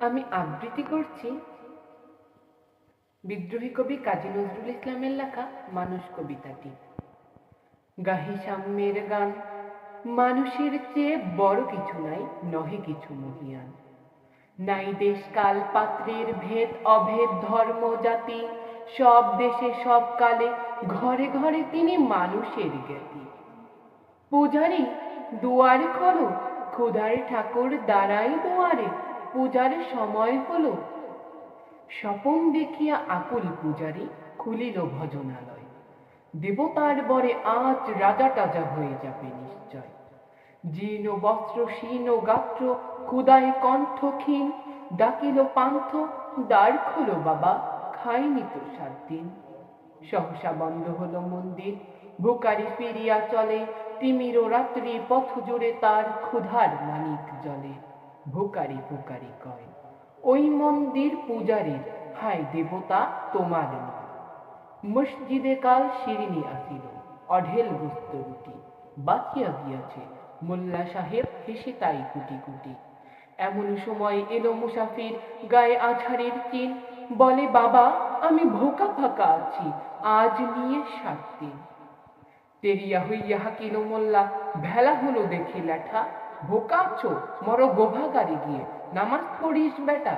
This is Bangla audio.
আমি আবৃত্তি করছি বিদ্রোহী কবি কাজী নজরুল ইসলামের লেখা মানুষ কবিতাটি। গাহি সাম্যের গান, মানুষের চেয়ে বড় কিছু নাই, নহে কিছু মহিয়ান। নাই দেশ কাল পাত্রের ভেদ, অভেদ ধর্ম, জাতি। সব দেশে সব কালে, ঘরে ঘরে তিনি মানুষের জ্ঞাতি। পূজারি দুয়ারে খোলো ক্ষুধার ঠাকুর দাঁড়াই দুয়ারে, পূজার সময় হলো। স্বপন দেখিয়া আকুল পূজারি খুলিল ভজনালয়। দেবতার বরে আজ রাজা টাজা হয়ে যাবে নিশ্চয়। জীর্ণ বস্ত্র, শীর্ণ গাত্র, ক্ষুদায় কণ্ঠ ক্ষীণ, ডাকিল পান্থ, দ্বার খোলো বাবা, খাইনি তো সাত দিন। সহসা বন্ধ হলো মন্দির, ভুকারি ফিরিয়া চলে তিমির রাত্রি পথ জুড়ে তার ক্ষুধার মানিক জলে। ভুকারি ভুকারি কয়, ওই মন্দির পূজারীর, হায় দেবতা, তোমার মসজিদে কাল শিরিনি আসিল, অঢেল গোস্ত রুটি। বাঁচিয়া গিয়াছে মোল্লা সাহেব, হেসে তাই কুটি কুটি। এমন সময় এলো মুসাফির, গায়ে আছাড়ের চিন। বলে, বাবা, আমি ভোকা ফাঁকা আছি, আজ নিয়ে সাত দিন। তেরিয়া হইয়া হাকিল মোল্লা, ভেলা হলো দেখি লেঠা ভোকাচ্ছ মর গোভাগারে গিয়ে, নামাজ পড়িস বেটা।